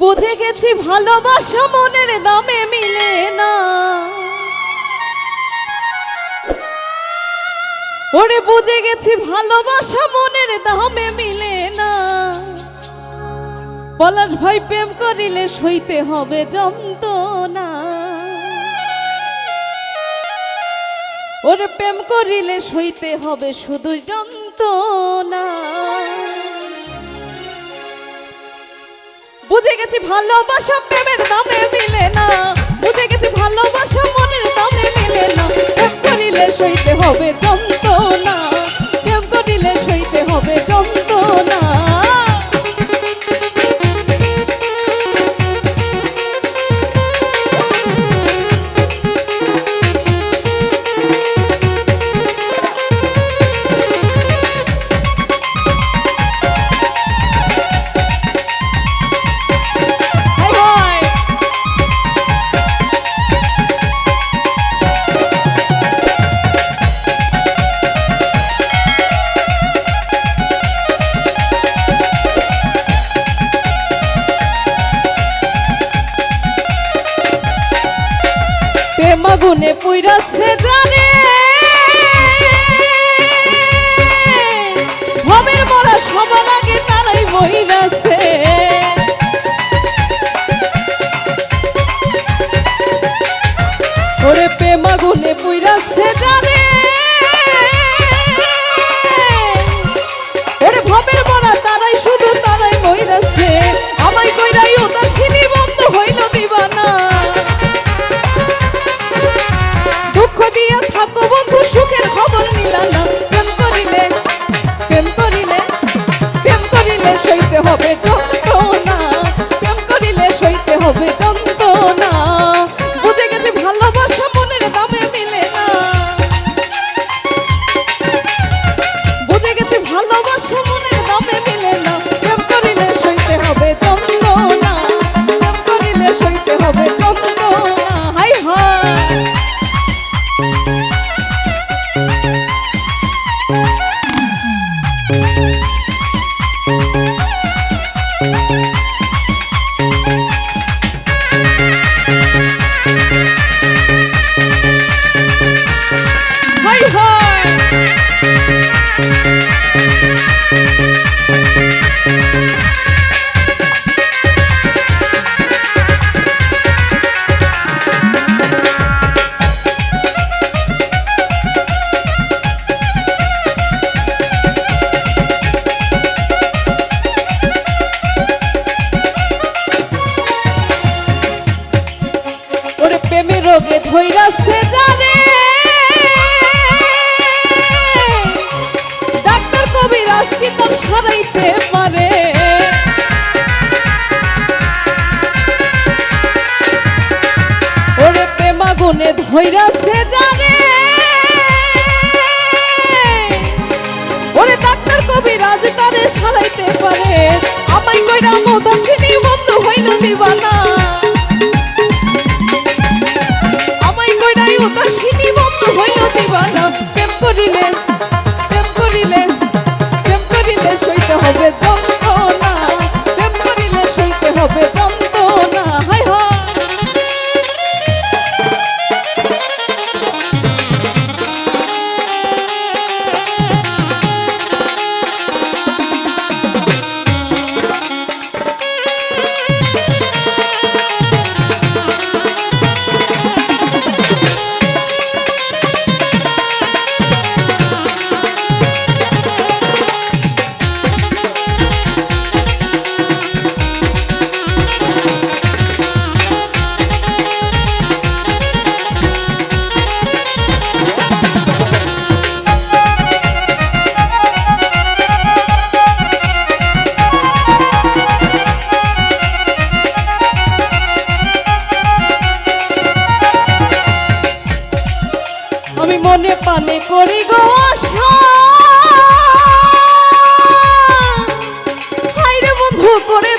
বুঝে গেছি ভালোবাসা মনের দামে মিলে না। ওরে বুঝে গেছি ভালোবাসা মনের দামে মিলে না। পলাশ ভাই, প্রেম করিলে সইতে হবে যন্ত্রণা। ওরে প্রেম করিলে সইতে হবে শুধু যন্ত্রণা। বুঝে গেছি ভালোবাসা প্রেমের দামে মিলে না। বুঝে গেছি ভালোবাসা মনের দামে মিলে না। করিলে সইতে হবে যন্ত্রণা প্রেমাগুনে পুইরাছে জানে। হবের মরা সবার আগে তারাই মহিলাছে ওরে প্রেমাগুনে পুইরাছে সইতে প্রেমে রোগে ধৈরাছে জানে। ডাক্তার কবিরাজ কি পারে? ওরে প্রেমাগুনে ধৈরাছে জানে। ওরে ডাক্তার কবিরাজ তারে পারে। আমায় কইরা মদাসিনী বন্ধু হইল দিবানা। আমি মনে পানে করি গো হাইরে বন্ধু করেছিলাম